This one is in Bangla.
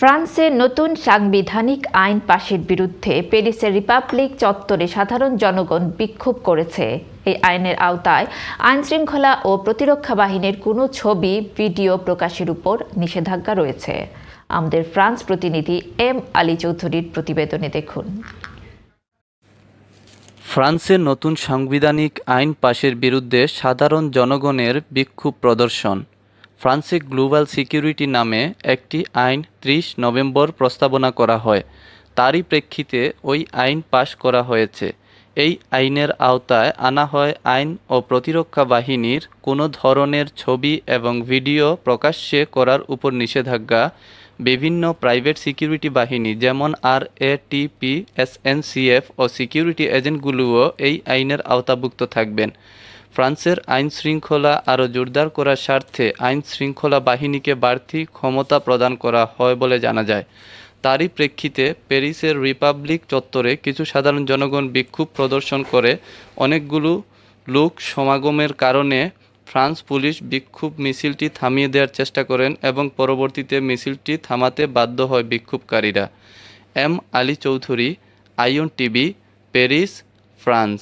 ফ্রান্সে নতুন সাংবিধানিক আইন পাশের বিরুদ্ধে প্যারিসের রিপাবলিক চত্বরে সাধারণ জনগণ বিক্ষোভ করেছে। এই আইনের আওতায় আইন শৃঙ্খলা ও প্রতিরক্ষা বাহিনীর কোনো ছবি, ভিডিও প্রকাশের উপর নিষেধাজ্ঞা রয়েছে। আমাদের ফ্রান্স প্রতিনিধি এম আলী চৌধুরীর প্রতিবেদনে দেখুন। ফ্রান্সের নতুন সাংবিধানিক আইন পাশের বিরুদ্ধে সাধারণ জনগণের বিক্ষোভ প্রদর্শন। ফ্রান্সে গ্লোবাল সিকিউরিটি নামে একটি আইন ত্রিশ নভেম্বর প্রস্তাবনা করা হয়। তারই প্রেক্ষিতে ওই আইন পাশ করা হয়েছে। এই আইনের আওতায় আনা হয় আইন ও প্রতিরক্ষা বাহিনীর কোনো ধরনের ছবি এবং ভিডিও প্রকাশ্যে করার উপর নিষেধাজ্ঞা। বিভিন্ন প্রাইভেট সিকিউরিটি বাহিনী যেমন আর এ টিপি এসএনসিএফ ও সিকিউরিটি এজেন্টগুলোও এই আইনের আওতাভুক্ত থাকবেন। ফ্রান্সের আইন শৃঙ্খলা আরও জোরদার করার স্বার্থে আইন শৃঙ্খলা বাহিনীকে বাড়তি ক্ষমতা প্রদান করা হয় বলে জানা যায়। তারই প্রেক্ষিতে প্যারিসের রিপাবলিক চত্বরে কিছু সাধারণ জনগণ বিক্ষোভ প্রদর্শন করে অনেকগুলো লোক সমাগমের কারণে ফ্রান্স পুলিশ বিক্ষোভ মিছিলটি থামিয়ে দেওয়ার চেষ্টা করেন এবং পরবর্তীতে মিছিলটি থামাতে বাধ্য হয় বিক্ষোভকারীরা। এম আলী চৌধুরী আইয়ন টিভি, প্যারিস, ফ্রান্স।